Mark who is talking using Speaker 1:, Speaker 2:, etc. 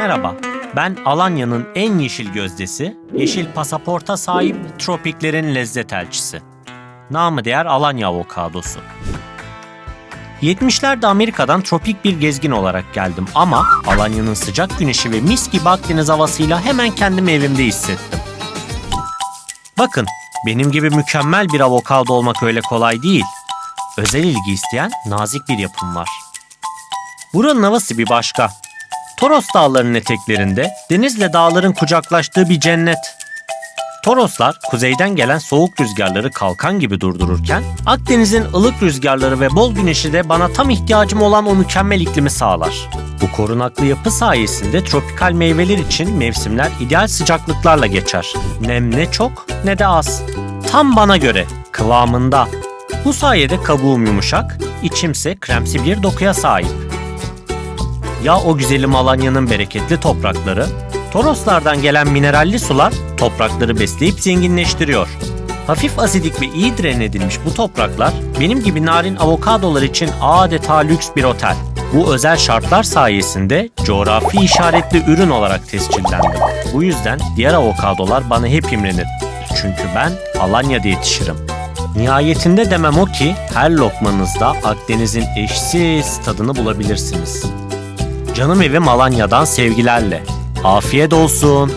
Speaker 1: Merhaba, ben Alanya'nın en yeşil gözdesi, yeşil pasaporta sahip tropiklerin lezzet elçisi. Namı değer Alanya avokadosu. 70'lerde Amerika'dan tropik bir gezgin olarak geldim ama Alanya'nın sıcak güneşi ve mis gibi Akdeniz havasıyla hemen kendimi evimde hissettim. Bakın, benim gibi mükemmel bir avokado olmak öyle kolay değil. Özel ilgi isteyen nazik bir yapım var. Buranın havası bir başka. Toros dağlarının eteklerinde denizle dağların kucaklaştığı bir cennet. Toroslar kuzeyden gelen soğuk rüzgarları kalkan gibi durdururken Akdeniz'in ılık rüzgarları ve bol güneşi de bana tam ihtiyacım olan o mükemmel iklimi sağlar. Bu korunaklı yapı sayesinde tropikal meyveler için mevsimler ideal sıcaklıklarla geçer. Nem ne çok ne de az. Tam bana göre, kıvamında. Bu sayede kabuğum yumuşak, içimse kremsi bir dokuya sahip. Ya o güzelim Alanya'nın bereketli toprakları, Toroslardan gelen mineralli sular toprakları besleyip zenginleştiriyor. Hafif asidik ve iyi dren edilmiş bu topraklar benim gibi narin avokadolar için adeta lüks bir otel. Bu özel şartlar sayesinde coğrafi işaretli ürün olarak tescillendim. Bu yüzden diğer avokadolar bana hep imrenir. Çünkü ben Alanya'da yetişirim. Nihayetinde demem o ki her lokmanızda Akdeniz'in eşsiz tadını bulabilirsiniz. Canım evim Alanya'dan sevgilerle. Afiyet olsun.